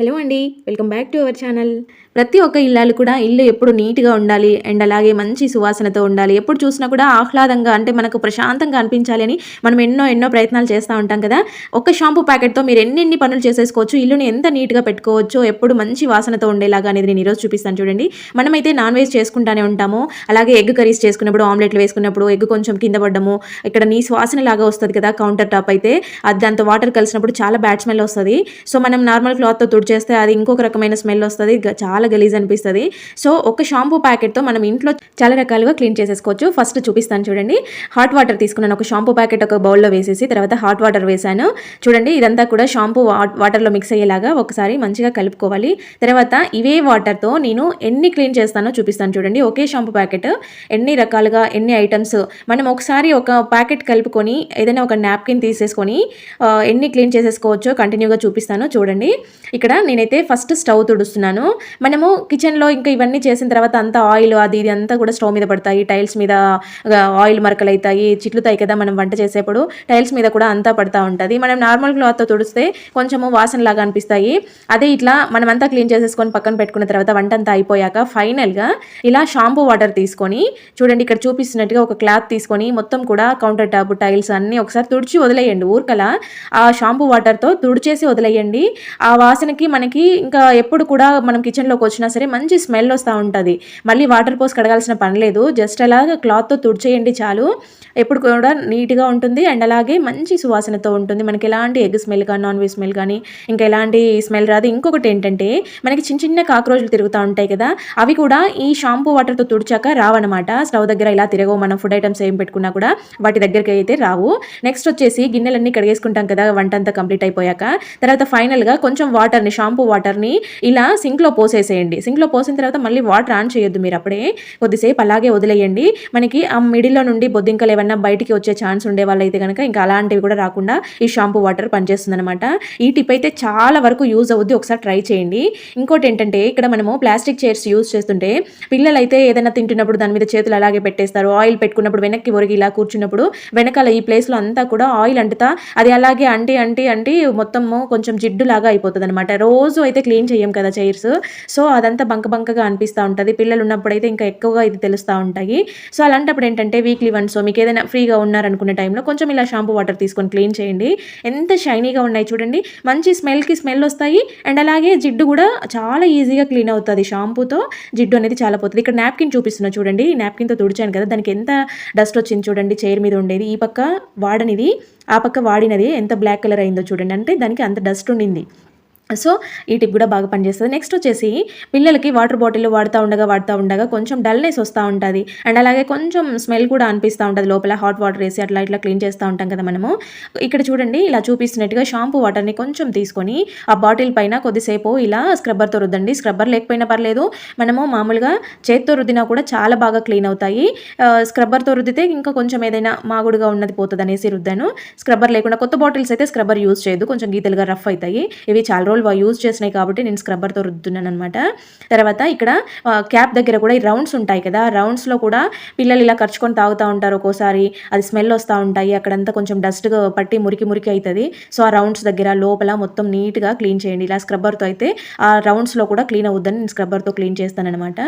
Hello అండి welcome back to our channel. ప్రతి ఒక్క ఇల్లాలు కూడా ఇల్లు ఎప్పుడు నీట్గా ఉండాలి అండ్ అలాగే మంచి సువాసనతో ఉండాలి. ఎప్పుడు చూసినా కూడా ఆహ్లాదంగా అంటే మనకు ప్రశాంతంగా అనిపించాలి అని మనం ఎన్నో ఎన్నో ప్రయత్నాలు చేస్తూ ఉంటాం కదా. ఒక షాంపూ ప్యాకెట్తో మీరు ఎన్నెన్ని పనులు చేసేసుకోవచ్చు ఇల్లుని ఎంత నీట్గా పెట్టుకోవచ్చు ఎప్పుడు మంచి వాసనతో ఉండేలాగా అనేది నేను ఈరోజు చూపిస్తాను చూడండి. మనమైతే నాన్ వెజ్ చేసుకుంటానే ఉంటాము. అలాగే ఎగ్ కర్రీస్ చేసుకున్నప్పుడు ఆమ్లెట్లు వేసుకున్నప్పుడు ఎగ్ కొంచెం కింద పడ్డము ఇక్కడ నీ సువాసన లాగా వస్తుంది కదా కౌంటర్ టాప్ అయితే. అది దాంతో వాటర్ కలిసినప్పుడు చాలా బ్యాడ్ స్మెల్ వస్తుంది. సో మనం నార్మల్ క్లాత్తో చేస్తే అది ఇంకొక రకమైన స్మెల్ వస్తుంది చాలా గలీజ్ అనిపిస్తుంది. సో ఒక షాంపూ ప్యాకెట్తో మనం ఇంట్లో చాలా రకాలుగా క్లీన్ చేసేసుకోవచ్చు. ఫస్ట్ చూపిస్తాను చూడండి. హాట్ వాటర్ తీసుకున్నాను ఒక షాంపూ ప్యాకెట్ ఒక బౌల్లో వేసేసి తర్వాత హాట్ వాటర్ వేసాను చూడండి ఇదంతా కూడా షాంపూ వాటర్లో మిక్స్ అయ్యేలాగా ఒకసారి మంచిగా కలుపుకోవాలి. తర్వాత ఇవే వాటర్తో నేను ఎన్ని క్లీన్ చేస్తానో చూపిస్తాను చూడండి. ఒకే షాంపూ ప్యాకెట్ ఎన్ని రకాలుగా ఎన్ని ఐటమ్స్. మనం ఒకసారి ఒక ప్యాకెట్ కలుపుకొని ఏదైనా ఒక నాప్కిన్ తీసేసుకొని ఎన్ని క్లీన్ చేసేసుకోవచ్చో కంటిన్యూగా చూపిస్తాను చూడండి. ఇక్కడ నేనైతే ఫస్ట్ స్టవ్ తుడుస్తున్నాను. మనము కిచెన్లో ఇంకా ఇవన్నీ చేసిన తర్వాత అంతా ఆయిల్ అది ఇది అంతా కూడా స్టవ్ మీద పడతాయి. టైల్స్ మీద ఆయిల్ మరకలు అవుతాయి. చిట్లుతాయి కదా మనం వంట చేసేప్పుడు. టైల్స్ మీద కూడా అంతా పడతా ఉంటుంది. మనం నార్మల్ క్లాత్తో తుడిస్తే కొంచెము వాసన లాగా అనిపిస్తాయి. అదే ఇట్లా మనం అంతా క్లీన్ చేసేసుకొని పక్కన పెట్టుకున్న తర్వాత వంట అంతా అయిపోయాక ఫైనల్గా ఇలా షాంపూ వాటర్ తీసుకొని చూడండి ఇక్కడ చూపిస్తున్నట్టుగా ఒక క్లాత్ తీసుకొని మొత్తం కూడా కౌంటర్ టాప్ టైల్స్ అన్నీ ఒకసారి తుడిచి వదిలేయండి. ఊరికలా ఆ షాంపూ వాటర్తో తుడిచేసి వదిలేయండి. ఆ వాసనకి మనకి ఇంకా ఎప్పుడు కూడా మనం కిచెన్లోకి వచ్చినా సరే మంచి స్మెల్ వస్తూ ఉంటుంది. మళ్ళీ వాటర్ పోసి కడగాల్సిన పని లేదు. జస్ట్ అలా క్లాత్తో తుడిచేయండి చాలు. ఎప్పుడు కూడా నీట్గా ఉంటుంది అండ్ అలాగే మంచి సువాసనతో ఉంటుంది. మనకి ఎలాంటి ఎగ్ స్మెల్ కానీ నాన్ వెజ్ స్మెల్ కానీ ఇంకా ఎలాంటి స్మెల్ రాదు. ఇంకొకటి ఏంటంటే మనకి చిన్న చిన్న కాక్రోచ్లు తిరుగుతూ ఉంటాయి కదా అవి కూడా ఈ షాంపూ వాటర్తో తుడిచాక రావన్నమాట. స్టవ్ దగ్గర ఇలా తిరగవు. మనం ఫుడ్ ఐటమ్స్ ఏం పెట్టుకున్నా కూడా వాటి దగ్గరికి అయితే రావు. నెక్స్ట్ వచ్చేసి గిన్నెలన్నీ కడిగేసుకుంటాం కదా వంట అంతా కంప్లీట్ అయిపోయాక. తర్వాత ఫైనల్గా కొంచెం వాటర్ని షాంపూ వాటర్ని ఇలా సింక్లో పోసేసేయండి. సింక్లో పోసిన తర్వాత మళ్ళీ వాటర్ ఆన్ చేయొద్దు మీరు అప్పుడే. కొద్దిసేపు అలాగే వదిలేయండి. మనకి ఆ మిడిల్లో నుండి బొద్దింకలు ఏమన్నా బయటికి వచ్చే ఛాన్స్ ఉండే వాళ్ళైతే కనుక ఇంకా అలాంటివి కూడా రాకుండా ఈ షాంపూ వాటర్ పనిచేస్తుంది అనమాట ఈ టిప్ అయితే చాలా వరకు యూజ్ అవుద్ది. ఒకసారి ట్రై చేయండి. ఇంకోటి ఏంటంటే ఇక్కడ మనము ప్లాస్టిక్ చైర్స్ యూజ్ చేస్తుంటే పిల్లలు అయితే ఏదైనా తింటున్నప్పుడు దాని మీద చేతులు అలాగే పెట్టేస్తారు. ఆయిల్ పెట్టుకున్నప్పుడు వెనక్కి ఒరిగి ఇలా కూర్చున్నప్పుడు వెనకాల ఈ ప్లేస్లో అంతా కూడా ఆయిల్ అంటుతా అది అలాగే అంటి అంటి అంటి మొత్తము కొంచెం జిడ్డు లాగా అయిపోతుంది అనమాట రోజు అయితే క్లీన్ చేయం కదా చైర్స్. సో అదంతా బంక బంకగా అనిపిస్తూ ఉంటుంది. పిల్లలు ఉన్నప్పుడు అయితే ఇంకా ఎక్కువగా ఇది తెలుస్తూ ఉంటాయి. సో అలాంటప్పుడు ఏంటంటే వీక్లీ వన్స్ మీకు ఏదైనా ఫ్రీగా ఉన్నారనుకునే టైంలో కొంచెం ఇలా షాంపూ వాటర్ తీసుకొని క్లీన్ చేయండి. ఎంత షైనీగా ఉన్నాయి చూడండి. మంచి స్మెల్కి స్మెల్ వస్తాయి. అండ్ అలాగే జిడ్డు కూడా చాలా ఈజీగా క్లీన్ అవుతుంది షాంపూతో. జిడ్డు అనేది చాలా పోతుంది. ఇక్కడ నాప్కిన్ చూపిస్తున్నా చూడండి. నాప్కిన్తో తుడిచాను కదా. దానికి ఎంత డస్ట్ వచ్చింది చూడండి. చైర్ మీద ఉండేది. ఈ పక్క వాడనిది. ఆ పక్క వాడినది. ఎంత బ్లాక్ కలర్ అయిందో చూడండి. అంటే దానికి అంత డస్ట్ ఉండింది. సో ఈ టిప్ కూడా బాగా పనిచేస్తుంది. నెక్స్ట్ వచ్చేసి పిల్లలకి వాటర్ బాటిల్ వాడుతూ ఉండగా వాడుతూ ఉండగా కొంచెం డల్నెస్ వస్తూ ఉంటుంది. అండ్ అలాగే కొంచెం స్మెల్ కూడా అనిపిస్తూ ఉంటుంది. లోపల హాట్ వాటర్ వేసి అట్లా ఇట్లా క్లీన్ చేస్తూ ఉంటాం కదా మనము. ఇక్కడ చూడండి ఇలా చూపిస్తున్నట్టుగా షాంపూ వాటర్ని కొంచెం తీసుకొని ఆ బాటిల్ పైన కొద్దిసేపు ఇలా స్క్రబ్బర్తో రుద్దండి. స్క్రబ్బర్ లేకపోయినా పర్లేదు. మనము మామూలుగా చేత్తో రుద్దినా కూడా చాలా బాగా క్లీన్ అవుతాయి. స్క్రబ్బర్తో రుద్దితే ఇంకా కొంచెం ఏదైనా మాగుడుగా ఉన్నది పోతుంది అనేసి రుద్దాను. స్క్రబ్బర్ లేకుండా కొత్త బాటిల్స్ అయితే స్క్రబ్బర్ యూజ్ చేయదు. కొంచెం గీతలుగా రఫ్ అవుతాయి. ఇవి చాలా రోజులు బాగా యూజ్ చేసినాయి కాబట్టి నేను స్క్రబ్బర్తో రుద్దుతున్నాను అనమాట తర్వాత ఇక్కడ క్యాప్ దగ్గర కూడా ఈ రౌండ్స్ ఉంటాయి కదా రౌండ్స్లో కూడా పిల్లలు ఇలా ఖర్చుకొని తాగుతూ ఉంటారు ఒక్కోసారి అది స్మెల్ వస్తూ ఉంటాయి అక్కడంతా కొంచెం డస్ట్గా పట్టి మురికి మురికి అవుతుంది సో ఆ రౌండ్స్ దగ్గర లోపల మొత్తం నీట్గా క్లీన్ చేయండి. ఇలా స్క్రబ్బర్తో అయితే ఆ రౌండ్స్లో కూడా క్లీన్ అవుద్దని నేను స్క్రబ్బర్తో క్లీన్ చేస్తానమాట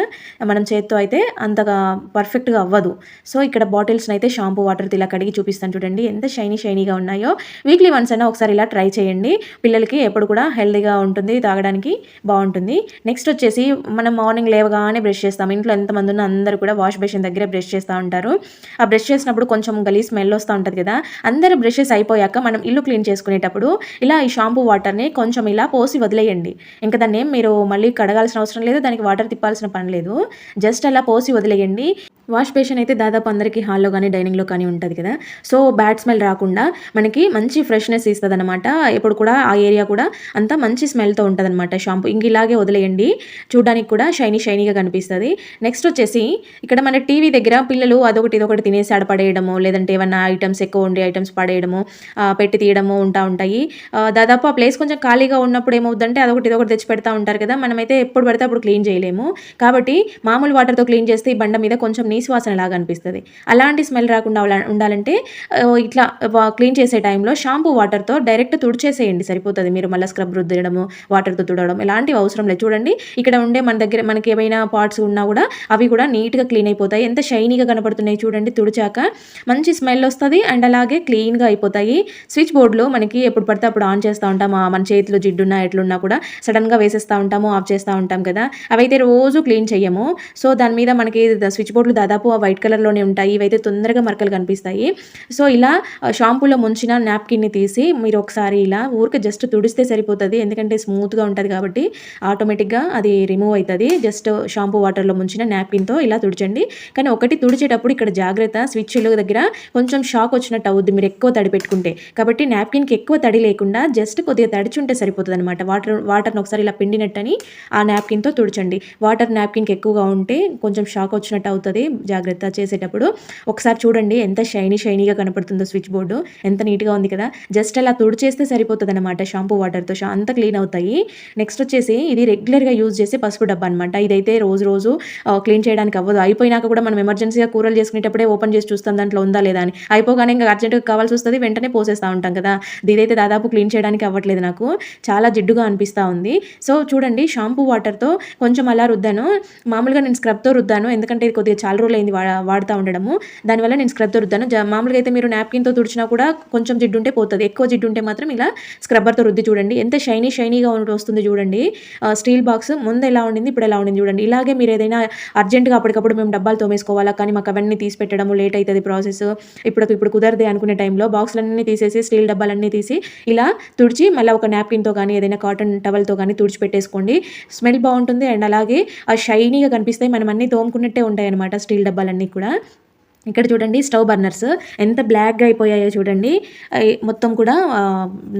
మనం చేత్తో అయితే అంతగా పర్ఫెక్ట్గా అవ్వదు. సో ఇక్కడ బాటిల్స్ని అయితే షాంపూ వాటర్తో ఇలా కడిగి చూపిస్తాను చూడండి. ఎంత షైనీ షైనీగా ఉన్నాయో. వీక్లీ వన్స్ అయినా ఒకసారి ఇలా ట్రై చేయండి. పిల్లలకి ఎప్పుడు కూడా హెల్తీగా ఉంటుంది తాగడానికి బాగుంటుంది. నెక్స్ట్ వచ్చేసి మనం మార్నింగ్ లేవగానే బ్రష్ చేస్తాం. ఇంట్లో ఎంతమంది ఉన్న అందరూ కూడా వాష్ బేసిన్ దగ్గరే బ్రష్ చేస్తూ ఉంటారు. ఆ బ్రష్ చేసినప్పుడు కొంచెం గలీ స్మెల్ వస్తూ ఉంటుంది కదా. అందరు బ్రషెస్ అయిపోయాక మనం ఇల్లు క్లీన్ చేసుకునేటప్పుడు ఇలా ఈ షాంపూ వాటర్ని కొంచెం ఇలా పోసి వదిలేయండి. ఇంకా దాన్ని ఏం మీరు మళ్ళీ కడగాల్సిన అవసరం లేదు దానికి వాటర్ తిప్పాల్సిన పని లేదు. జస్ట్ అలా పోసి వదిలేయండి. వాష్ బేసిన్ అయితే దాదాపు అందరికీ హాల్లో కానీ డైనింగ్లో కానీ ఉంటుంది కదా. సో బ్యాడ్ స్మెల్ రాకుండా మనకి మంచి ఫ్రెష్నెస్ ఇస్తుంది అనమాట ఎప్పుడు కూడా ఆ ఏరియా కూడా అంతా మంచి మంచి స్మెల్తో ఉంటుంది అనమాట షాంపూ. ఇంక ఇలాగే వదిలేయండి. చూడడానికి కూడా షైనీ షైనీగా కనిపిస్తుంది. నెక్స్ట్ వచ్చేసి ఇక్కడ మన టీవీ దగ్గర పిల్లలు అదొకటి ఇదొకటి తినేసి ఆడ పడేయడము లేదంటే ఏమన్నా ఐటమ్స్ ఎక్కువ ఉండే ఐటమ్స్ పడేయడము పెట్టి తీయడము ఉంటా ఉంటాయి. దాదాపు ఆ ప్లేస్ కొంచెం ఖాళీగా ఉన్నప్పుడు ఏమవుతుందంటే అదొకటి ఇదొకటి తెచ్చి పెడతా ఉంటారు కదా మనమైతే ఎప్పుడు పడితే అప్పుడు క్లీన్ చేయలేము. కాబట్టి మామూలు వాటర్తో క్లీన్ చేస్తే ఈ బండ మీద కొంచెం నీసు వాసన లాగా అనిపిస్తుంది. అలాంటి స్మెల్ రాకుండా ఉండాలంటే ఇట్లా క్లీన్ చేసే టైంలో షాంపూ వాటర్తో డైరెక్ట్ తుడిచేసేయండి సరిపోతుంది. మీరు మళ్ళీ స్క్రబ్ రుద్ద చేయడము వాటర్తో తుడవడం ఇలాంటివి అవసరం లేదు. చూడండి ఇక్కడ ఉండే మన దగ్గర మనకి ఏమైనా పార్ట్స్ ఉన్నా కూడా అవి కూడా నీట్గా క్లీన్ అయిపోతాయి. ఎంత షైనీగా కనపడుతున్నాయి చూడండి తుడిచాక మంచి స్మెల్ వస్తుంది అండ్ అలాగే క్లీన్గా అయిపోతాయి. స్విచ్ బోర్డులో మనకి ఎప్పుడు పడితే అప్పుడు ఆన్ చేస్తూ ఉంటాం మన చేతిలో జిడ్డున్నా ఎట్లున్నా కూడా సడన్గా వేసేస్తూ ఉంటాము ఆఫ్ చేస్తూ ఉంటాం కదా. అవైతే రోజు క్లీన్ చేయము. సో దాని మీద మనకి స్విచ్ బోర్డులు దాదాపు ఆ వైట్ కలర్లోనే ఉంటాయి. ఇవైతే తొందరగా మరకలు కనిపిస్తాయి. సో ఇలా షాంపూలో ముంచిన నాప్కిన్ని తీసి మీరు ఒకసారి ఇలా ఊరికి జస్ట్ తుడిస్తే సరిపోతుంది. ఎందుకంటే స్మూత్గా ఉంటుంది కాబట్టి ఆటోమేటిక్గా అది రిమూవ్ అవుతుంది. జస్ట్ షాంపూ వాటర్లో ముంచిన నాప్కిన్తో ఇలా తుడిచండి. కానీ ఒకటి తుడిచేటప్పుడు ఇక్కడ జాగ్రత్త స్విచ్ల దగ్గర కొంచెం షాక్ వచ్చినట్టు అవుద్ది. మీరు ఎక్కువ తడి పెట్టుకుంటే. కాబట్టి నాప్కిన్కి ఎక్కువ తడి లేకుండా జస్ట్ కొద్దిగా తడిచుంటే సరిపోతుంది అనమాట వాటర్ వాటర్ని ఒకసారి ఇలా పిండినట్టని ఆ నాప్కిన్తో తుడిచండి. వాటర్ నాప్కిన్కి ఎక్కువగా ఉంటే కొంచెం షాక్ వచ్చినట్టు అవుతుంది. జాగ్రత్త చేసేటప్పుడు. ఒకసారి చూడండి ఎంత షైనీ షైనీగా కనపడుతుందో స్విచ్ బోర్డు ఎంత నీట్గా ఉంది కదా. జస్ట్ అలా తుడిచేస్తే సరిపోతుంది అనమాట షాంపూ వాటర్తో అంత అంతా క్లీన్ అవుతాయి. నెక్స్ట్ వచ్చేసి ఇది రెగ్యులర్గా యూజ్ చేసే పసుపు డబ్బా అనమాట ఇదైతే రోజు రోజు క్లీన్ చేయడానికి అవ్వదు. అయిపోయినాక కూడా మనం ఎమర్జెన్సీగా కూరలు చేసుకునేటప్పుడే ఓపెన్ చేసి చూస్తాం దాంట్లో ఉందా లేదా అని. అయిపోగానే ఇంకా అర్జెంటుగా కావాల్సి వస్తుంది వెంటనే పోసేస్తూ ఉంటాం కదా. ఇదైతే దాదాపు క్లీన్ చేయడానికి అవ్వట్లేదు నాకు. చాలా జిడ్డుగా అనిపిస్తూ ఉంది. సో చూడండి షాంపూ వాటర్తో కొంచెం అలా రుద్దాను. మామూలుగా నేను స్క్రబ్తో రుద్దాను. ఎందుకంటే ఇది కొద్దిగా చాలా రోజులు అయింది వాడుతూ ఉండడము. దానివల్ల నేను స్క్రబ్తో రుద్దాను. మామూలుగా అయితే మీరు నాప్కిన్తో తుడిచినా కూడా కొంచెం జిడ్డు ఉంటే పోతుంది. ఎక్కువ జిడ్డు ఉంటే మాత్రం ఇలా స్క్రబ్బర్తో రుద్ది చూడండి. ఎంత షైన్ షైనీగా ఉండి వస్తుంది చూడండి. స్టీల్ బాక్స్ ముందు ఎలా ఉండింది ఇప్పుడు ఎలా ఉండింది చూడండి. ఇలాగే మీరు ఏదైనా అర్జెంటుగా అప్పటికప్పుడు మేము డబ్బాలు తోమేసుకోవాలా కానీ మాకు అవన్నీ తీసి పెట్టడము లేట్ అవుతుంది ప్రాసెస్ ఇప్పుడు ఇప్పుడు కుదరదే అనుకునే టైంలో బాక్సులన్నీ తీసేసి స్టీల్ డబ్బాలన్నీ తీసి ఇలా తుడిచి మళ్ళీ ఒక నాప్కిన్తో కానీ ఏదైనా కాటన్ టవల్తో కానీ తుడిచి పెట్టేసుకోండి. స్మెల్ బాగుంటుంది. అండ్ అలాగే ఆ షైనీగా కనిపిస్తాయి. మనం అన్నీ తోముకున్నట్టే ఉంటాయి అనమాట స్టీల్ డబ్బాలన్నీ కూడా. ఇక్కడ చూడండి స్టవ్ బర్నర్స్. ఎంత బ్లాక్గా అయిపోయాయో చూడండి. మొత్తం కూడా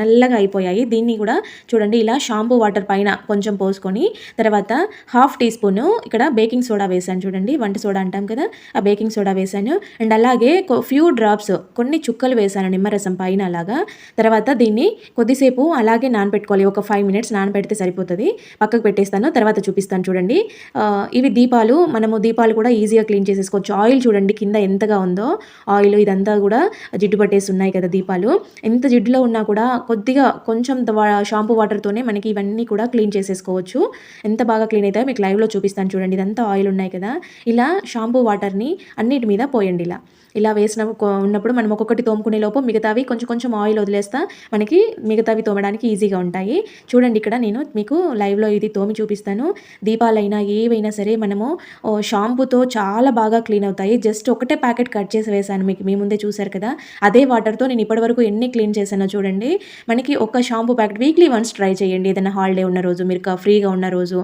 నల్లగా అయిపోయాయి. దీన్ని కూడా చూడండి ఇలా షాంపూ వాటర్ పైన కొంచెం పోసుకొని తర్వాత హాఫ్ టీ స్పూన్ ఇక్కడ బేకింగ్ సోడా వేసాను చూడండి. వంట సోడా అంటాం కదా ఆ బేకింగ్ సోడా వేసాను అండ్ అలాగే ఫ్యూ డ్రాప్స్ కొన్ని చుక్కలు వేసాను నిమ్మరసం పైన అలాగా. తర్వాత దీన్ని కొద్దిసేపు అలాగే నానబెట్టుకోవాలి ఒక ఫైవ్ మినిట్స్ నానబెడితే సరిపోతుంది. పక్కకు పెట్టేస్తాను తర్వాత చూపిస్తాను చూడండి. ఇవి దీపాలు మనము దీపాలు కూడా ఈజీగా క్లీన్ చేసేసుకోవచ్చు. ఆయిల్ చూడండి కింద ఎంతగా ఉందో ఆయిల్ ఇదంతా కూడా జిడ్డు పట్టేసి ఉన్నాయి కదా దీపాలు. ఎంత జిడ్డులో ఉన్నా కూడా కొద్దిగా కొంచెం షాంపూ వాటర్తోనే మనకి ఇవన్నీ కూడా క్లీన్ చేసేసుకోవచ్చు. ఎంత బాగా క్లీన్ అవుతాయో మీకు లైవ్లో చూపిస్తాను చూడండి. ఇదంతా ఆయిల్ ఉన్నాయి కదా. ఇలా షాంపూ వాటర్ని అన్నిటి మీద పోయండి ఇలా. ఇలా వేసిన ఉన్నప్పుడు మనం ఒక్కొక్కటి తోముకునే లోపు మిగతావి కొంచెం కొంచెం ఆయిల్ వదిలేస్తా. మనకి మిగతావి తోమడానికి ఈజీగా ఉంటాయి. చూడండి ఇక్కడ నేను మీకు లైవ్లో ఇది తోమి చూపిస్తాను. దీపాలైనా ఏవైనా సరే మనము షాంపూతో చాలా బాగా క్లీన్ అవుతాయి. జస్ట్ ఒకటే ప్యాకెట్ కట్ చేసి వేసాను మీకు. మీ ముందే చూశారు కదా. అదే వాటర్తో నేను ఇప్పటివరకు ఎన్ని క్లీన్ చేశానో చూడండి. మనకి ఒక shampoo packet weekly once try చేయండి. ఏదైనా హాలిడే ఉన్న రోజు మీరు ఫ్రీగా ఉన్న రోజు.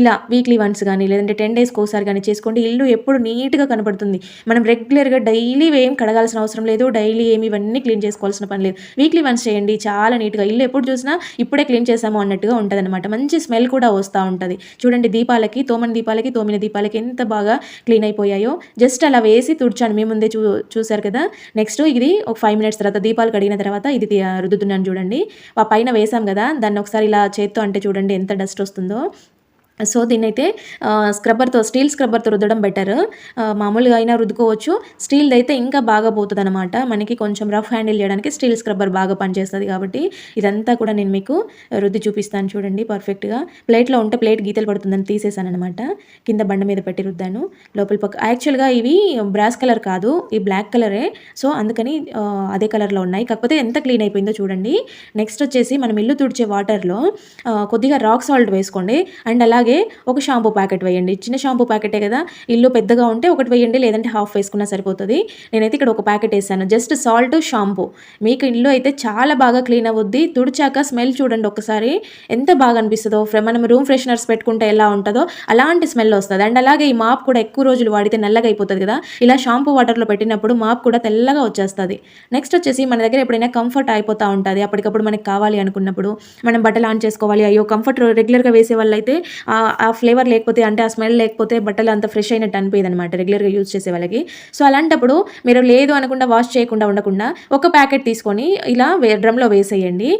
ఇలా వీక్లీ వన్స్ కానీ లేదంటే టెన్ డేస్కి ఒకసారి కానీ చేసుకోండి. ఇల్లు ఎప్పుడు నీట్గా కనపడుతుంది. మనం రెగ్యులర్గా డైలీ ఏం కడగాల్సిన అవసరం లేదు. డైలీ ఏమి ఇవన్నీ క్లీన్ చేసుకోవాల్సిన పని లేదు. వీక్లీ వన్స్ చేయండి. చాలా నీట్గా ఇల్లు ఎప్పుడు చూసినా ఇప్పుడే క్లీన్ చేసాము అన్నట్టుగా ఉంటుంది మంచి స్మెల్ కూడా వస్తూ ఉంటుంది. చూడండి దీపాలకి తోమని దీపాలకి తోమిన దీపాలకి ఎంత బాగా క్లీన్ అయిపోయాయో. జస్ట్ అలా వేసి తుడిచాను. మీ ముందే చూ చూశారు కదా? నెక్స్ట్ ఇది ఒక ఫైవ్ మినిట్స్ తర్వాత దీపాలు కడిగిన తర్వాత ఇది రుద్దుతున్నాను చూడండి. ఆ పైన వేసాం కదా? దాన్ని ఒకసారి ఇలా చేత్తో అంటే చూడండి ఎంత డస్ట్ వస్తుందో. సో దీన్నైతే స్క్రబ్బర్తో స్టీల్ స్క్రబ్బర్తో రుద్దడం బెటర్ మామూలుగా అయినా రుద్దుకోవచ్చు. స్టీల్ది అయితే ఇంకా బాగా పోతుంది అనమాట మనకి కొంచెం రఫ్ హ్యాండిల్ చేయడానికి స్టీల్ స్క్రబ్బర్ బాగా పనిచేస్తుంది కాబట్టి ఇదంతా కూడా నేను మీకు రుద్ది చూపిస్తాను చూడండి పర్ఫెక్ట్గా ప్లేట్లో ఉంటే ప్లేట్ గీతలు పడుతుందని తీసేసాను అనమాట కింద బండ మీద పెట్టి రుద్దాను. లోపల పక్క యాక్చువల్గా ఇవి బ్రాస్ కలర్ కాదు ఈ బ్లాక్ కలరే సో అందుకని అదే కలర్లో ఉన్నాయి. కాకపోతే ఎంత క్లీన్ అయిపోయిందో చూడండి. నెక్స్ట్ వచ్చేసి మనం ఇల్లు తుడిచే వాటర్లో కొద్దిగా రాక్ సాల్ట్ వేసుకోండి. అండ్ అలాగే ఒక షాంపూ ప్యాకెట్ వేయండి. చిన్న షాంపూ ప్యాకెటే కదా. ఇల్లు పెద్దగా ఉంటే ఒకటి వేయండి లేదంటే హాఫ్ వేసుకున్నా సరిపోతుంది. నేనైతే ఇక్కడ ఒక ప్యాకెట్ వేసాను. Just salt shampoo. మీకు ఇల్లు అయితే చాలా బాగా క్లీన్ అవుద్ది. తుడిచాక స్మెల్ చూడండి ఒకసారి. ఎంత బాగా అనిపిస్తుందో. మనం రూమ్ ఫ్రెషనర్స్ పెట్టుకుంటే ఎలా ఉంటుందో అలాంటి స్మెల్ వస్తుంది. అండ్ అలాగే ఈ మాప్ కూడా ఎక్కువ రోజులు వాడితే నల్లగా అయిపోతుంది కదా. ఇలా షాంపూ వాటర్లో పెట్టినప్పుడు మాప్ కూడా తెల్లగా వచ్చేస్తుంది. నెక్స్ట్ వచ్చేసి మన దగ్గర ఎప్పుడైనా కంఫర్ట్ అయిపోతూ ఉంటుంది. అప్పటికప్పుడు మనకి కావాలి అనుకున్నప్పుడు మనం బట్టలు ఆన్ చేసుకోవాలి. అయ్యో కంఫర్ట్ రెగ్యులర్గా వేసే వాళ్ళైతే ఆ ఆ ఫ్లేవర్ లేకపోతే అంటే ఆ స్మెల్ లేకపోతే బట్టలు అంత ఫ్రెష్ అయినట్టు అనిపించదు అనమాట రెగ్యులర్గా యూజ్ చేసే వాళ్ళకి. సో అలాంటప్పుడు మీరు లేదు అనకుండా వాష్ చేయకుండా ఉండకుండా ఒక ప్యాకెట్ తీసుకొని ఇలా వే డ్రమ్లో వేసేయండి.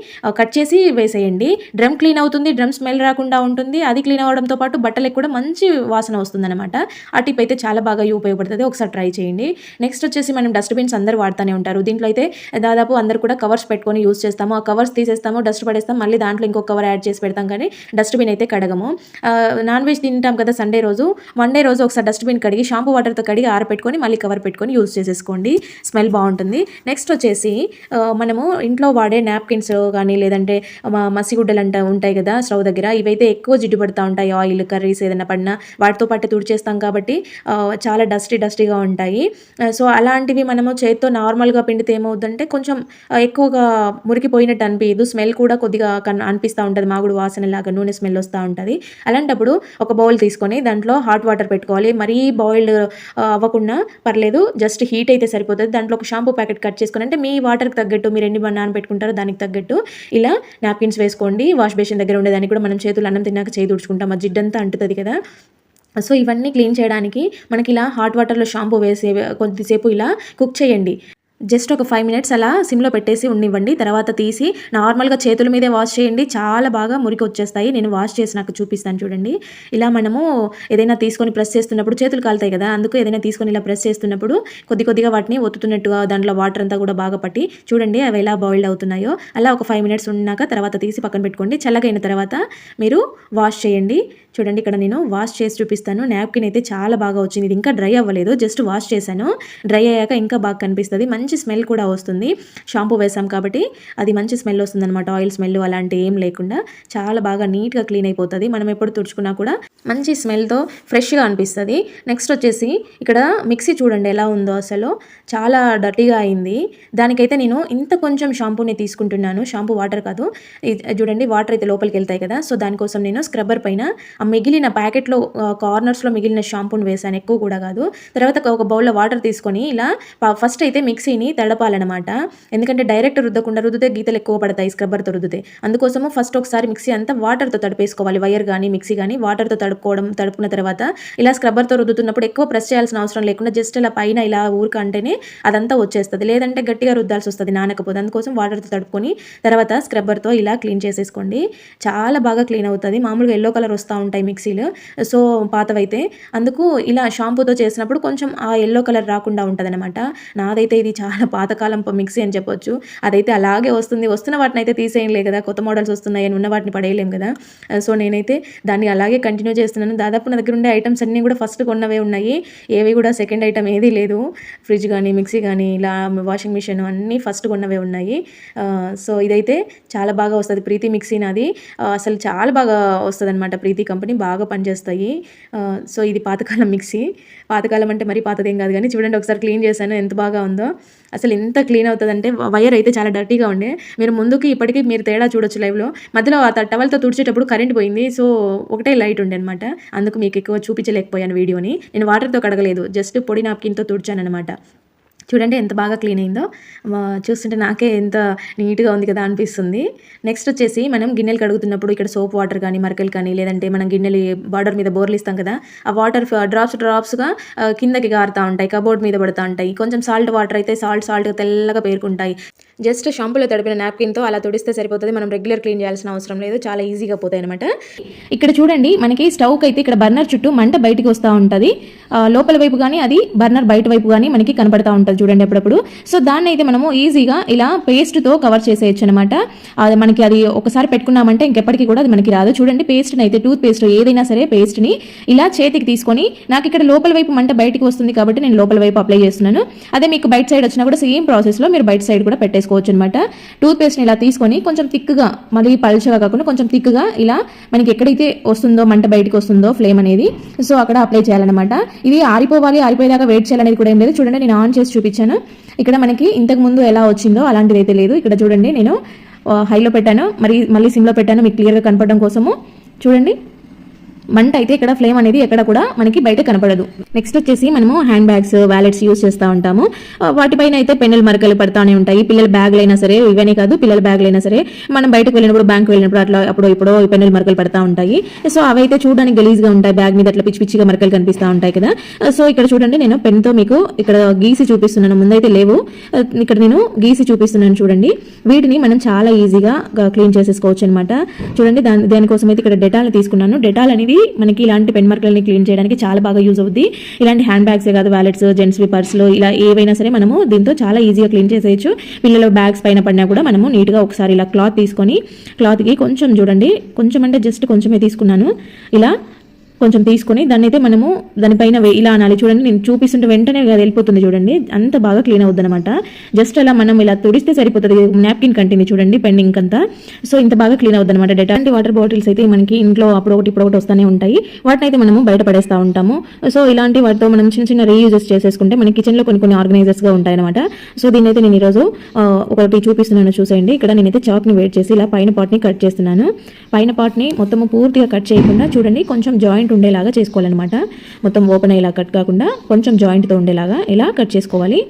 కట్ చేసి వేసేయండి. డ్రమ్ క్లీన్ అవుతుంది డ్రమ్ స్మెల్ రాకుండా ఉంటుంది. అది క్లీన్ అవ్వడంతో పాటు బట్టలకు కూడా మంచి వాసన వస్తుంది అనమాట ఆ టిప్ అయితే చాలా బాగా ఉపయోగపడుతుంది. ఒకసారి ట్రై చేయండి. నెక్స్ట్ వచ్చేసి మనం డస్ట్బిన్స్ అందరూ వాడుతూనే ఉంటారు. దీంట్లో అయితే దాదాపు అందరు కూడా కవర్స్ పెట్టుకొని యూస్ చేస్తాము. ఆ కవర్స్ తీసేస్తాము డస్ట్ పడేస్తాం మళ్ళీ దాంట్లో ఇంకో కవర్ యాడ్ చేసి పెడతాం కానీ డస్ట్బిన్ అయితే కడగము. నాన్ వెజ్ తింటాం కదా సండే రోజు. మండే రోజు ఒకసారి డస్ట్బిన్ కడిగి షాంపూ వాటర్తో కడిగి ఆరపెట్టుకొని మళ్ళీ కవర్ పెట్టుకొని యూజ్ చేసేసుకోండి. స్మెల్ బాగుంటుంది. నెక్స్ట్ వచ్చేసి మనము ఇంట్లో వాడే నాప్కిన్స్ కానీ లేదంటే మసిగుడ్డలు అంట ఉంటాయి కదా స్టవ్ దగ్గర ఇవైతే ఎక్కువ జిడ్డు పడుతూ ఉంటాయి. ఆయిల్ కర్రీస్ ఏదైనా పడినా వాటితో పాటు తుడిచేస్తాం కాబట్టి చాలా డస్టీ డస్టీగా ఉంటాయి. సో అలాంటివి మనము చేత్తో నార్మల్గా పిండితే ఏమవుతుందంటే కొంచెం ఎక్కువగా మురికిపోయినట్టు అనిపించదు స్మెల్ కూడా కొద్దిగా కన్ అనిపిస్తూ ఉంటుంది. మాగుడు వాసన లాగా నూనె స్మెల్ వస్తూ ఉంటుంది. అలాంటప్పుడు ఒక బౌల్ తీసుకొని దాంట్లో హాట్ వాటర్ పెట్టుకోవాలి. మరీ బాయిల్డ్ అవ్వకుండా పర్లేదు జస్ట్ హీట్ అయితే సరిపోతుంది. దాంట్లో ఒక షాంపూ ప్యాకెట్ కట్ చేసుకొని అంటే మీ వాటర్కి తగ్గట్టు మీరు ఎన్ని నానబెట్టుకుంటారో దానికి తగ్గట్టు ఇలా నాప్కిన్స్ వేసుకోండి. వాష్ బేసిన్ దగ్గర ఉండేదానికి కూడా మనం చేతులు అన్నం తిన్నాక చేయి తుడుచుకుంటాం. ఆ జిడ్డంతా అంటుతుంది కదా. సో ఇవన్నీ క్లీన్ చేయడానికి మనకి ఇలా హాట్ వాటర్లో షాంపూ వేసే కొద్దిసేపు ఇలా కుక్ చేయండి. జస్ట్ ఒక ఫైవ్ మినిట్స్ అలా సిమ్లో పెట్టేసి ఉండివ్వండి. తర్వాత తీసి నార్మల్గా చేతుల మీదే వాష్ చేయండి. చాలా బాగా మురికి వచ్చేస్తాయి. నేను వాష్ చేసి నాకు చూపిస్తాను చూడండి. ఇలా మనము ఏదైనా తీసుకొని ప్రెస్ చేస్తున్నప్పుడు చేతులు కాలుతాయి కదా అందుకు ఏదైనా తీసుకొని ఇలా ప్రెస్ చేస్తున్నప్పుడు కొద్ది కొద్దిగా వాటిని ఒత్తుతున్నట్టుగా దాంట్లో వాటర్ అంతా కూడా బాగా పట్టి చూడండి అవి ఎలా బాయిల్డ్ అవుతున్నాయో. అలా ఒక ఫైవ్ మినిట్స్ ఉన్నాక తర్వాత తీసి పక్కన పెట్టుకోండి. చల్లగైన తర్వాత మీరు వాష్ చేయండి. చూడండి ఇక్కడ నేను వాష్ చేసి చూపిస్తాను. నాప్కిన్ అయితే చాలా బాగా వచ్చింది. ఇది ఇంకా డ్రై అవ్వలేదు. జస్ట్ వాష్ చేశాను. డ్రై అయ్యాక ఇంకా బాగా కనిపిస్తుంది. మంచి మంచి స్మెల్ కూడా వస్తుంది. షాంపూ వేసాం కాబట్టి అది మంచి స్మెల్ వస్తుంది అనమాట ఆయిల్ స్మెల్ అలాంటి ఏం లేకుండా చాలా బాగా నీట్గా క్లీన్ అయిపోతుంది. మనం ఎప్పుడు తుడుచుకున్నా కూడా మంచి స్మెల్తో ఫ్రెష్గా అనిపిస్తుంది. నెక్స్ట్ వచ్చేసి ఇక్కడ మిక్సీ చూడండి ఎలా ఉందో అసలు. చాలా డర్టీగా అయింది. దానికైతే నేను ఇంత కొంచెం షాంపూని తీసుకుంటున్నాను. షాంపూ వాటర్ కాదు. చూడండి వాటర్ అయితే లోపలికి వెళ్తాయి కదా. సో దానికోసం నేను స్క్రబ్బర్ పైన ఆ మిగిలిన ప్యాకెట్లో కార్నర్స్లో మిగిలిన షాంపూని వేసాను. ఎక్కువ కూడా కాదు. తర్వాత ఒక బౌల్లో వాటర్ తీసుకొని ఇలా ఫస్ట్ అయితే మిక్సీని తడపాలన్నమాట. ఎందుకంటే డైరెక్ట్ రుద్దకుండా రుద్దితే గీతలు ఎక్కువ పడతాయి స్క్రబ్బర్తో రుద్దితే. అందుకోసము ఫస్ట్ ఒకసారి మిక్సీ అంతా వాటర్తో తడిపేసుకోవాలి వైర్ కానీ మిక్సీ కానీ వాటర్తో తడుపుకోవడం తడుపుకున్న తర్వాత ఇలా స్క్రబ్బర్తో రుద్దుతున్నప్పుడు ఎక్కువ ప్రెస్ చేయాల్సిన అవసరం లేకుండా జస్ట్ ఇలా పైన ఇలా ఊరిక అంటేనే అదంతా వచ్చేస్తుంది. లేదంటే గట్టిగా రుద్దాల్సి వస్తుంది నానకపోతే. అందుకోసం వాటర్తో తడుపుకొని తర్వాత స్క్రబ్బర్తో ఇలా క్లీన్ చేసేసుకోండి. చాలా బాగా క్లీన్ అవుతుంది. మామూలుగా ఎల్లో కలర్ వస్తూ ఉంటాయి మిక్సీలు. సో పాతవైతే. అందుకు ఇలా షాంపూతో చేసినప్పుడు కొంచెం ఆ ఎల్లో కలర్ రాకుండా ఉంటుంది అనమాట నాదైతే ఇది చాలా పాతకాలం మిక్సీ అని చెప్పొచ్చు. అదైతే అలాగే వస్తుంది. వస్తున్న వాటిని అయితే తీసేయలే కదా. కొత్త మోడల్స్ వస్తున్నాయి అని ఉన్న వాటిని పడేయలేం కదా. సో నేనైతే దాన్ని అలాగే కంటిన్యూ చేస్తున్నాను. దాదాపు నా దగ్గర ఉండే ఐటమ్స్ అన్నీ కూడా ఫస్ట్ కొన్నవే ఉన్నాయి. ఏవి కూడా సెకండ్ ఐటమ్ ఏదీ లేదు. ఫ్రిడ్జ్ కానీ మిక్సీ కానీ ఇలా వాషింగ్ మిషన్ అన్నీ ఫస్ట్ కొన్నవే ఉన్నాయి. సో ఇదైతే చాలా బాగా వస్తుంది. ప్రీతి మిక్సీ నాది. అసలు చాలా బాగా వస్తుంది అనమాట ప్రీతి కంపెనీ బాగా పనిచేస్తాయి. సో ఇది పాతకాలం మిక్సీ. పాతకాలం అంటే మరీ పాతదేం కాదు కానీ చూడండి ఒకసారి క్లీన్ చేశాను. ఎంత బాగా ఉందో. అసలు ఎంత క్లీన్ అవుతుందంటే వైర్ అయితే చాలా డర్టీగా ఉండే. మీరు ముందుకి ఇప్పటికీ మీరు తేడా చూడొచ్చు లైవ్లో. మధ్యలో ఆ టవల్తో తుడిచేటప్పుడు కరెంట్ పోయింది. సో ఒకటే లైట్ ఉండే అనమాట అందుకు మీకు ఎక్కువ చూపించలేకపోయాను వీడియోని. నేను వాటర్తో కడగలేదు. జస్ట్ పొడి నాప్కిన్తో తుడిచాను అనమాట చూడండి ఎంత బాగా క్లీన్ అయిందో. చూస్తుంటే నాకే ఎంత నీట్గా ఉంది కదా అనిపిస్తుంది. నెక్స్ట్ వచ్చేసి మనం గిన్నెలు కడుగుతున్నప్పుడు ఇక్కడ సోప్ వాటర్ కానీ మరకలు కానీ లేదంటే మనం గిన్నెలు బార్డర్ మీద బోర్లు ఇస్తాం కదా ఆ వాటర్ డ్రాప్స్ డ్రాప్స్గా కిందకి గారుతూ ఉంటాయి కబోర్డ్ మీద పడుతూ ఉంటాయి. కొంచెం సాల్ట్ వాటర్ అయితే సాల్ట్ సాల్ట్గా తెల్లగా పేరుకుంటాయి. జస్ట్ షాంపూలో తడిపిన నాప్కిన్తో అలా తుడిస్తే సరిపోతుంది. మనం రెగ్యులర్ క్లీన్ చేయాల్సిన అవసరం లేదు. చాలా ఈజీగా పోతాయి అనమాట ఇక్కడ చూడండి మనకి స్టవ్కి అయితే ఇక్కడ బర్నర్ చుట్టూ మంట బయటికి వస్తూ ఉంటుంది. లోపల వైపు కానీ అది బర్నర్ బయట వైపు కానీ మనకి కనపడతా ఉంటుంది చూడండి అప్పుడప్పుడు. సో దాన్ని అయితే మనము ఈజీగా ఇలా పేస్ట్తో కవర్ చేసేయచ్చు అనమాట అది మనకి అది ఒకసారి పెట్టుకున్నామంటే ఇంకెప్పటికీ కూడా అది మనకి రాదు. చూడండి పేస్ట్ని అయితే టూత్ పేస్ట్ ఏదైనా సరే పేస్ట్ని ఇలా చేతికి తీసుకొని నాకు ఇక్కడ లోపల వైపు మంట బయటికి వస్తుంది కాబట్టి నేను లోపల వైపు అప్లై చేస్తున్నాను. అదే మీకు బయట సైడ్ వచ్చినా కూడా సేమ్ ప్రాసెస్లో మీరు బయట సైడ్ కూడా చేసుకోవచ్చు అనమాట టూత్ పేస్ట్ని ఇలా తీసుకొని కొంచెం థిక్గా మళ్ళీ పల్చగా కాకుండా కొంచెం థిక్గా ఇలా మనకి ఎక్కడైతే వస్తుందో మంట బయటకు వస్తుందో ఫ్లేమ్ అనేది సో అక్కడ అప్లై చేయాలన్నమాట. ఇది ఆరిపోవాలి ఆరిపోయేదాకా వెయిట్ చేయాలనేది కూడా ఏం లేదు. చూడండి నేను ఆన్ చేసి చూపించాను. ఇక్కడ మనకి ఇంతకు ముందు ఎలా వచ్చిందో అలాంటిది అయితే లేదు. ఇక్కడ చూడండి నేను హైలో పెట్టాను. మరి మళ్ళీ సిమ్లో పెట్టాను. మీకు క్లియర్గా కనపడడం కోసము. చూడండి. మంట అయితే ఇక్కడ ఫ్లేమ్ అనేది ఎక్కడ కూడా మనకి బయట కనపడదు. నెక్స్ట్ వచ్చేసి మనము హ్యాండ్ బ్యాగ్స్ వ్యాలెట్స్ యూస్ చేస్తూ ఉంటాము. వాటిపైన అయితే పెన్నులు మరకలు పడతానే ఉంటాయి. పిల్లల బ్యాగ్లు అయినా సరే ఇవన్నీ కాదు పిల్లల బ్యాగ్లు అయినా సరే మనం బయటకు వెళ్ళినప్పుడు బ్యాంకు వెళ్ళినప్పుడు అట్లా అప్పుడు ఇప్పుడు పెన్నులు మరకలు పడతా ఉంటాయి. సో అవి అయితే చూడడానికి గలీజ్గా ఉంటాయి. బ్యాగ్ మీద అట్లా పిచ్చి పిచ్చిగా మరకలు కనిపిస్తూ ఉంటాయి కదా. సో ఇక్కడ చూడండి నేను పెన్తో మీకు ఇక్కడ గీసి చూపిస్తున్నాను. ముందైతే లేవు. ఇక్కడ నేను గీసి చూపిస్తున్నాను చూడండి. వీటిని మనం చాలా ఈజీగా క్లీన్ చేసేసుకోవచ్చు అనమాట చూడండి దాని దానికోసం అయితే ఇక్కడ డెటాల్ తీసుకున్నాను. డెటాల్ అనేది మనకి ఇలాంటి పెన్ మార్కులని క్లీన్ చేయడానికి చాలా బాగా యూజ్ అవుద్ది. ఇలాంటి హ్యాండ్ బ్యాగ్స్ కాదు వ్యాలెట్స్ జెంట్స్ పర్స్లో ఇలా ఏవైనా సరే మనము దీంతో చాలా ఈజీగా క్లీన్ చేసేయచ్చు. పిల్లల బ్యాగ్స్ పైన పడినా కూడా మనము నీట్గా ఒకసారి ఇలా క్లాత్ తీసుకొని క్లాత్కి కొంచెం చూడండి కొంచెం అంటే జస్ట్ కొంచెమే తీసుకున్నాను. ఇలా కొంచెం తీసుకొని దాన్ని అయితే మనము దానిపైన ఇలా అనాలి. చూడండి నేను చూపిస్తుంటే వెంటనే అది వెళ్ళిపోతుంది చూడండి. అంత బాగా క్లీన్ అవుద్ది అనమాట జస్ట్ అలా మనం ఇలా తుడిస్తే సరిపోతుంది. నాప్కిన్ కంటిన్యూ చూడండి పెండింగ్ అంతా. సో ఇంత బాగా క్లీన్ అవుద్ది అనమాట డెటాంటి వాటర్ బాటిల్స్ అయితే మనకి ఇంట్లో అప్పుడు ఒకటి ఇప్పుడు ఒకటి వస్తూనే ఉంటాయి. వాటిని అయితే మనము బయట పడేస్తూ ఉంటాము. సో ఇలాంటి వాటితో మనం చిన్న చిన్న రీయూజెస్ చేసేసుకుంటే మన కిచెన్లో కొన్ని కొన్ని ఆర్గనైజర్స్గా ఉంటాయి అనమాట సో దీని అయితే నేను ఈరోజు ఒకటి చూపిస్తున్నాను చూసేయండి. ఇక్కడ నేనైతే చాక్ని వేట్ చేసి ఇలా పైన పార్ట్ని కట్ చేస్తున్నాను. పైన పార్ట్ని మొత్తము పూర్తిగా కట్ చేయకుండా చూడండి కొంచెం జాయింట్ ఉండేలాగా చేసుకోవాలన్నమాట. మొత్తం ఓపెన్ అయ్యేలా కట్ కాకుండా కొంచెం జాయింట్తో ఉండేలాగా ఇలా కట్ చేసుకోవాలి.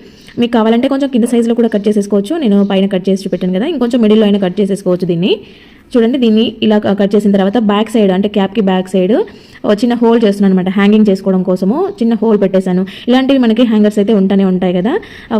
మీకు కావాలంటే కొంచెం కింద సైజులో కూడా కట్ చేసేసుకోవచ్చు. నేను పైన కట్ చేసి పెట్టాను కదా ఇంకొంచెం మిడిల్లో అయినా కట్ చేసేసుకోవచ్చు దీన్ని. చూడండి దీన్ని ఇలా కట్ చేసిన తర్వాత బ్యాక్ సైడ్ అంటే క్యాప్కి బ్యాక్ సైడ్ చిన్న హోల్ చేస్తున్నాను అనమాట హ్యాంగింగ్ చేసుకోవడం కోసము చిన్న హోల్ పెట్టేశాను. ఇలాంటివి మనకి హ్యాంగర్స్ అయితే ఉంటూనే ఉంటాయి కదా.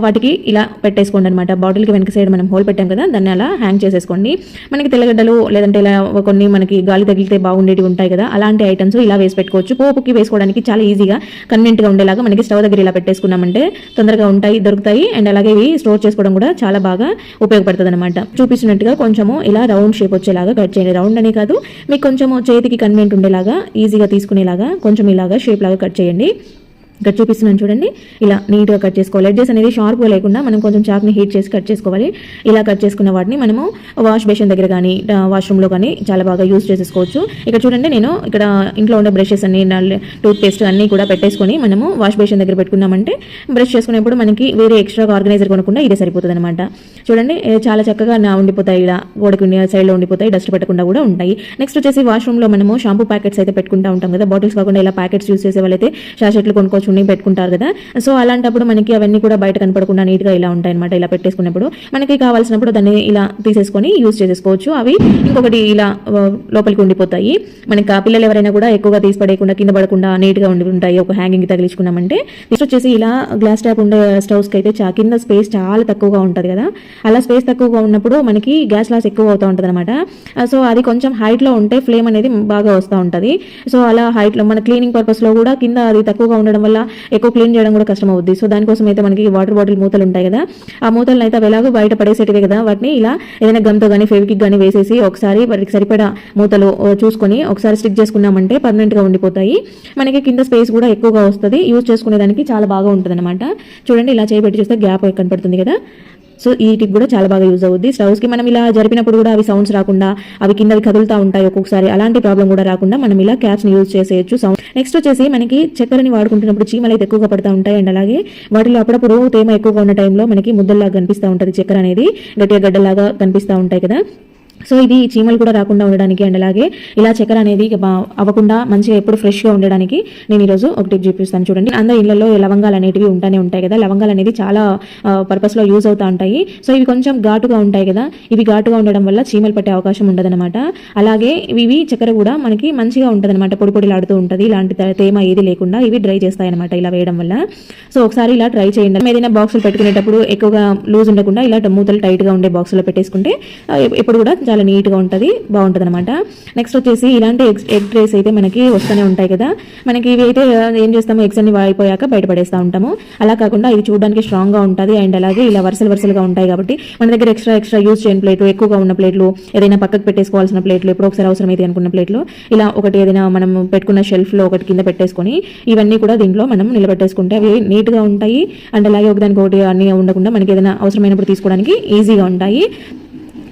వాటికి ఇలా పెట్టేసుకోండి అనమాట బాటిల్కి వెనక సైడ్ మనం హోల్ పెట్టాం కదా దాన్ని అలా హ్యాంగ్ చేసేసుకోండి. మనకి తెల్లగడ్డలు లేదంటే ఇలా కొన్ని మనకి గాలి తగిలితే బాగుండేవి ఉంటాయి కదా అలాంటి ఐటమ్స్ ఇలా వేసి పెట్టుకోవచ్చు. పోపుకి వేసుకోవడానికి చాలా ఈజీగా కన్వీనియంట్గా ఉండేలాగా మనకి స్టవ్ దగ్గర ఇలా పెట్టేసుకున్నామంటే తొందరగా ఉంటాయి దొరుకుతాయి. అండ్ అలాగే ఇవి స్టోర్ చేసుకోవడం కూడా చాలా బాగా ఉపయోగపడుతుంది అనమాట చూపిస్తున్నట్టుగా కొంచెము ఇలా రౌండ్ షేప్ ఉండేలాగా కట్ చేయండి. రౌండ్ అనే కాదు మీకు కొంచెం చేతికి కన్వీనియంట్ ఉండేలాగా ఈజీగా తీసుకునేలాగా కొంచెం ఇలాగా షేప్ లాగా కట్ చేయండి. ఇక్కడ చూపిస్తున్నాను చూడండి. ఇలా నీట్గా కట్ చేసుకోవాలి. ఎడ్జెస్ అనేది షార్ప్గా లేకుండా మనం కొంచెం చాక్ని హీట్ చేసి కట్ చేసుకోవాలి. ఇలా కట్ చేసుకున్న వాటిని మనము వాష్ బేసిన్ దగ్గర కానీ వాష్రూమ్లో కానీ చాలా బాగా యూజ్ చేసేసుకోవచ్చు. ఇక్కడ చూడండి నేను ఇక్కడ ఇంట్లో ఉండే బ్రషెస్ అన్ని టూత్ పేస్ట్ అన్నీ కూడా పెట్టేసుకొని మనము వాష్ బేసిన్ దగ్గర పెట్టుకున్నామంటే బ్రష్ చేసుకునేప్పుడు మనకి వేరే ఎక్స్ట్రా ఆర్గనైజర్ కొనకుండా ఇదే సరిపోతుంది అనమాట చూడండి చాలా చక్కగా నా ఉండిపోతాయి ఇలా గోడకి సైడ్లో ఉండిపోతాయి డస్ట్ పెట్టకుండా కూడా ఉంటాయి. నెక్స్ట్ వచ్చేసి వాష్రూమ్లో మనము షాంపూ ప్యాకెట్స్ అయితే పెట్టుకుంటా ఉంటాం కదా. బాటిల్స్ కాకుండా ఇలా ప్యాకెట్స్ యూస్ చేసే వాళ్ళైతే షాషెట్లు కొనుక్కోవచ్చు ఉన్ని పెట్టుకుంటారు కదా. సో అలాంటప్పుడు మనకి అవన్నీ కూడా బయట కనపడకుండా నీట్గా ఇలా ఉంటాయన్నమాట ఇలా పెట్టేసుకున్నప్పుడు. మనకి కావాల్సినప్పుడు దాన్ని ఇలా తీసేసుకొని యూస్ చేసేసుకోవచ్చు. అవి ఇంకొకటి ఇలా లోపలికి ఉండిపోతాయి. మనకి ఆ పిల్లలు ఎవరైనా కూడా ఎక్కువగా తీసి పడేయకుండా కింద పడకుండా నీట్గా ఉండి ఉంటాయి. ఒక హ్యాంగింగ్ తగిలించుకున్నామంటే. నెక్స్ట్ వచ్చేసి ఇలా గ్లాస్ ట్యాప్ ఉండే స్టవ్స్కి అయితే చా కింద స్పేస్ చాలా తక్కువగా ఉంటుంది కదా. అలా స్పేస్ తక్కువగా ఉన్నప్పుడు మనకి గ్యాస్ లాస్ ఎక్కువ అవుతూ ఉంటుంది అనమాట సో అది కొంచెం హైట్లో ఉంటే ఫ్లేమ్ అనేది బాగా వస్తూ ఉంటుంది. సో అలా హైట్లో మన క్లీనింగ్ పర్పస్లో కూడా కింద అది తక్కువగా ఉండడం వల్ల ఎక్కువ క్లీన్ చేయడం కూడా కష్టం అవుద్ది సో దానికోసం అయితే మనకి వాటర్ బాటిల్ మూతలు ఉంటాయి కదా. ఆ మూతలను అయితే అవి ఎలాగో బయట పడేసేటివే కదా. వాటిని ఇలా ఏదైనా గమ్తో కానీ ఫెవికిక్ కానీ వేసేసి ఒకసారి వాటికి సరిపడా మూతలు చూసుకొని ఒకసారి స్టిక్ చేసుకున్నామంటే పర్మనెంట్గా ఉండిపోతాయి. మనకి కింద స్పేస్ కూడా ఎక్కువగా వస్తుంది. యూజ్ చేసుకునేదానికి చాలా బాగా ఉంటుంది అనమాట చూడండి ఇలా చేయబెట్టి చూస్తే గ్యాప్ కనపడుతుంది కదా. సో ఈ టిప్ కూడా చాలా బాగా యూజ్ అవుద్ది. స్టవ్స్కి మనం ఇలా జరిపినప్పుడు కూడా అవి సౌండ్స్ రాకుండా అవి కిందవి కదులుతూ ఉంటాయి ఒక్కొక్కసారి అలాంటి ప్రాబ్లం కూడా రాకుండా మనం ఇలా క్యాప్స్ని యూజ్ చేసేయచ్చు. సౌండ్ నెక్స్ట్ వచ్చేసి మనకి చక్కెరని వాడుకుంటున్నప్పుడు చీమలు అయితే ఎక్కువగా పడుతూ ఉంటాయి. అండ్ అలాగే వాటిలో అప్పుడప్పుడు తేమ ఎక్కువగా ఉన్న టైంలో మనకి ముద్దల్లాగా కనిపిస్తూ ఉంటుంది చక్కెర అనేది. గట్టిగా గడ్డలాగా కనిపిస్తూ ఉంటాయి కదా. సో ఇది చీమలు కూడా రాకుండా ఉండడానికి అండ్ అలాగే ఇలా చక్కెర అనేది అవ్వకుండా మంచిగా ఎప్పుడు ఫ్రెష్గా ఉండడానికి నేను ఈరోజు ఒకటి చూపిస్తాను. చూడండి అందరి ఇళ్ళలో లవంగాలు అనేటివి ఉంటానే ఉంటాయి కదా. లవంగాలు అనేది చాలా పర్పస్లో యూజ్ అవుతూ ఉంటాయి. సో ఇవి కొంచెం ఘాటుగా ఉంటాయి కదా. ఇవి ఘాటుగా ఉండడం వల్ల చీమలు పట్టే అవకాశం ఉండదన్నమాట. అలాగే ఇవి చక్కెర కూడా మనకి మంచిగా ఉంటుందన్నమాట. పొడి పొడిలాడుతూ ఉంటుంది. ఇలాంటి తేమ ఏది లేకుండా ఇవి డ్రై చేస్తాయన్నమాట ఇలా వేయడం వల్ల. సో ఒకసారి ఇలా ట్రై చేయండి. ఏదైనా బాక్సులు పెట్టుకునేటప్పుడు ఎక్కువగా లూజ్ ఉండకుండా ఇలా మూతలు టైట్గా ఉండే బాక్సులో పెట్టేసుకుంటే ఎప్పుడు కూడా చాలా నీట్గా ఉంటుంది బాగుంటుంది అనమాట నెక్స్ట్ వచ్చేసి ఇలాంటి ఎగ్ ఎగ్ ట్రేస్ అయితే మనకి వస్తూనే ఉంటాయి కదా. మనకి ఇవి అయితే ఏం చేస్తాము ఎగ్స్ అన్ని అయిపోయాక బయటపడేస్తూ ఉంటాము. అలా కాకుండా ఇది చూడడానికి స్ట్రాంగ్గా ఉంటుంది అండ్ అలాగే ఇలా వరుసలు వరుసలుగా ఉంటాయి కాబట్టి మన దగ్గర ఎక్స్ట్రా ఎక్స్ట్రా యూజ్ చేయని ప్లేట్లు ఎక్కువగా ఉన్న ప్లేట్లు ఏదైనా పక్కకు పెట్టేసుకోవాల్సిన ప్లేట్లు ఎప్పుడు ఒకసారి అవసరమైతే అనుకున్న ప్లేట్లు ఇలా ఒకటి ఏదైనా మనం పెట్టుకున్న షెల్ఫ్లో ఒకటి కింద పెట్టేసుకొని ఇవన్నీ కూడా దీంట్లో మనం నిలబెట్టేసుకుంటే అవి నీట్గా ఉంటాయి. అండ్ అలాగే ఒకదానికి ఒకటి అన్ని ఉండకుండా మనకి ఏదైనా అవసరమైనప్పుడు తీసుకోవడానికి ఈజీగా ఉంటాయి.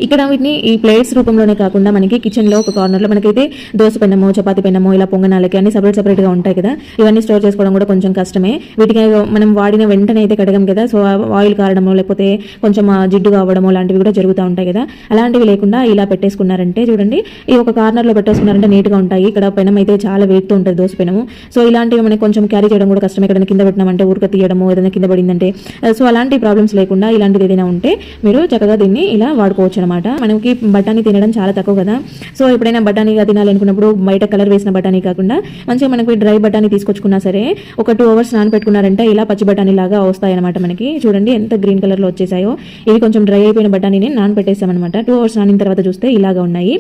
ఇక్కడ వీటిని ఈ ప్లేట్స్ రూపంలోనే కాకుండా మనకి కిచెన్లో ఒక కార్నర్లో మనకైతే దోశ పెన్నమో చపాతి పెన్నమో ఇలా పొంగనాలకి అన్ని సపరేట్ సపరేట్గా ఉంటాయి కదా. ఇవన్నీ స్టోర్ చేసుకోవడం కూడా కొంచెం కష్టమే. వీటికి మనం వాడిన వెంటనే అయితే కడగం కదా. సో ఆయిల్ కారడమో లేకపోతే కొంచెం జిడ్డు కావడమో లాంటివి కూడా జరుగుతూ ఉంటాయి కదా. అలాంటివి లేకుండా ఇలా పెట్టేసుకున్నారంటే చూడండి ఈ ఒక కార్నర్లో పెట్టేసుకున్నారంటే నీట్గా ఉంటాయి. ఇక్కడ పెనం అయితే చాలా వెయిట్తో ఉంటుంది దోశ పెనము. సో ఇలాంటివి మనకి కొంచెం క్యారీ చేయడం కూడా కష్టం ఎక్కడైనా కింద పెట్టినామంటే ఊరిక తీయడము ఏదైనా కింద పడిందంటే. సో అలాంటి ప్రాబ్లమ్స్ లేకుండా ఇలాంటిది ఏదైనా ఉంటే మీరు చక్కగా దీన్ని ఇలా వాడుకోవచ్చు అనమాట మనకి బఠానీ తినడం చాలా తక్కువ కదా. సో ఎప్పుడైనా బఠానీగా తినాలనుకున్నప్పుడు బయట కలర్ వేసిన బఠానీ కాకుండా మంచిగా మనకి డ్రై బఠానీ తీసుకొచ్చుకున్నా సరే ఒక టూ అవర్స్ నానబెట్టుకున్నారంటే ఇలా పచ్చి బఠానీ లాగా వస్తాయన్నమాట మనకి. చూడండి ఎంత గ్రీన్ కలర్లో వచ్చేసాయో. ఇవి కొంచెం డ్రై అయిపోయిన బఠానీని నానబెట్టేసామన్నమాట టూ అవర్స్ నానిన తర్వాత చూస్తే ఇలాగా ఉన్నాయి.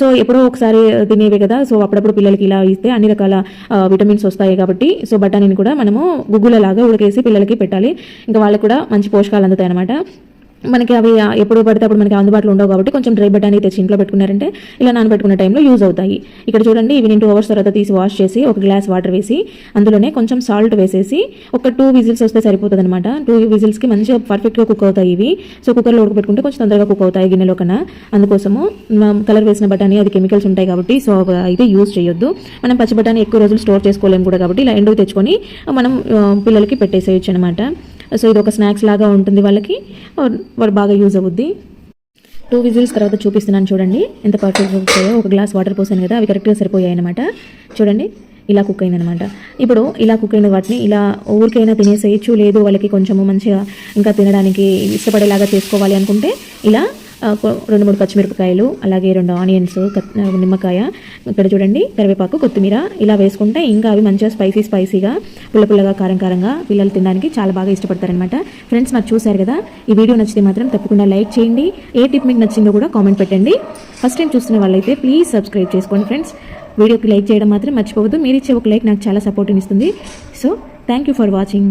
సో ఎప్పుడో ఒకసారి తినేవి కదా. సో అప్పుడప్పుడు పిల్లలకి ఇలా ఇస్తే అన్ని రకాల విటమిన్స్ వస్తాయి కాబట్టి సో బఠానీని కూడా మనము గుగ్గులలాగా ఉడకేసి పిల్లలకి పెట్టాలి. ఇంకా వాళ్ళకి కూడా మంచి పోషకాలు అందుతాయి అనమాట మనకి అవి ఎప్పుడు పడితే అప్పుడు మనకి అందుబాటులో ఉండవు కాబట్టి కొంచెం డ్రై బఠానీ తెచ్చి ఇంట్లో పెట్టుకున్నారంటే ఇలా నానబెట్టుకున్న టైంలో యూజ్ అవుతాయి. ఇక్కడ చూడండి ఇవి నేను టూ అవర్స్ తర్వాత తీసి వాష్ చేసి ఒక గ్లాస్ వాటర్ వేసి అందులోనే కొంచెం సాల్ట్ వేసేసి ఒక టూ విజిల్స్ వస్తే సరిపోతుంది అనమాట టూ విజిల్స్కి మంచిగా పర్ఫెక్ట్గా కుక్ అవుతాయి ఇవి. సో కుక్కర్లో ఉడకబెట్టుకుంటే కొంచెం తొందరగా కుక్ అవుతాయి గిన్నెలో కన్నా. అందుకోసము కలర్ వేసిన బఠానీ అది కెమికల్స్ ఉంటాయి కాబట్టి సో అవి అయితే యూజ్ చేయొద్దు. మనం పచ్చి బఠానీ ఎక్కువ రోజులు స్టోర్ చేసుకోలేము కూడా కాబట్టి ఇలా ఎండు తెచ్చుకొని మనం పిల్లలకి పెట్టేసేయచ్చు అనమాట సో ఇది ఒక స్నాక్స్ లాగా ఉంటుంది వాళ్ళకి. వాళ్ళు బాగా యూజ్ అవుద్ది. టూ విజిల్స్ తర్వాత చూపిస్తున్నాను చూడండి. ఎంత పర్ఫెక్ట్ కుక్ ఒక గ్లాస్ వాటర్ పోసాను కదా అవి కరెక్ట్గా సరిపోయాయి అనమాట చూడండి ఇలా కుక్ అయిందనమాట ఇప్పుడు ఇలా కుక్ అయిన వాటిని ఇలా ఊరికైనా తినేసేయచ్చు లేదు వాళ్ళకి కొంచెము మంచిగా ఇంకా తినడానికి ఇష్టపడేలాగా చేసుకోవాలి అనుకుంటే ఇలా రెండు మూడు పచ్చిమిరపకాయలు అలాగే రెండు ఆనియన్స్ నిమ్మకాయ ఇక్కడ చూడండి కరివేపాకు కొత్తిమీర ఇలా వేసుకుంటే ఇంకా అవి మంచిగా స్పైసీ స్పైసీగా పుల్ల పుల్లగా కారం కారంగా పిల్లలు తినడానికి చాలా బాగా ఇష్టపడతారనమాట ఫ్రెండ్స్ నాకు చూశారు కదా? ఈ వీడియో నచ్చితే మాత్రం తప్పకుండా లైక్ చేయండి. ఏ టిప్ మీకు నచ్చిందో కూడా కామెంట్ పెట్టండి. ఫస్ట్ టైం చూస్తున్న వాళ్ళైతే ప్లీజ్ సబ్స్క్రైబ్ చేసుకోండి ఫ్రెండ్స్ వీడియోకి లైక్ చేయడం మాత్రం మర్చిపోవద్దు. మీరు ఇచ్చే ఒక లైక్ నాకు చాలా సపోర్ట్ ఇస్తుంది. So thank you for watching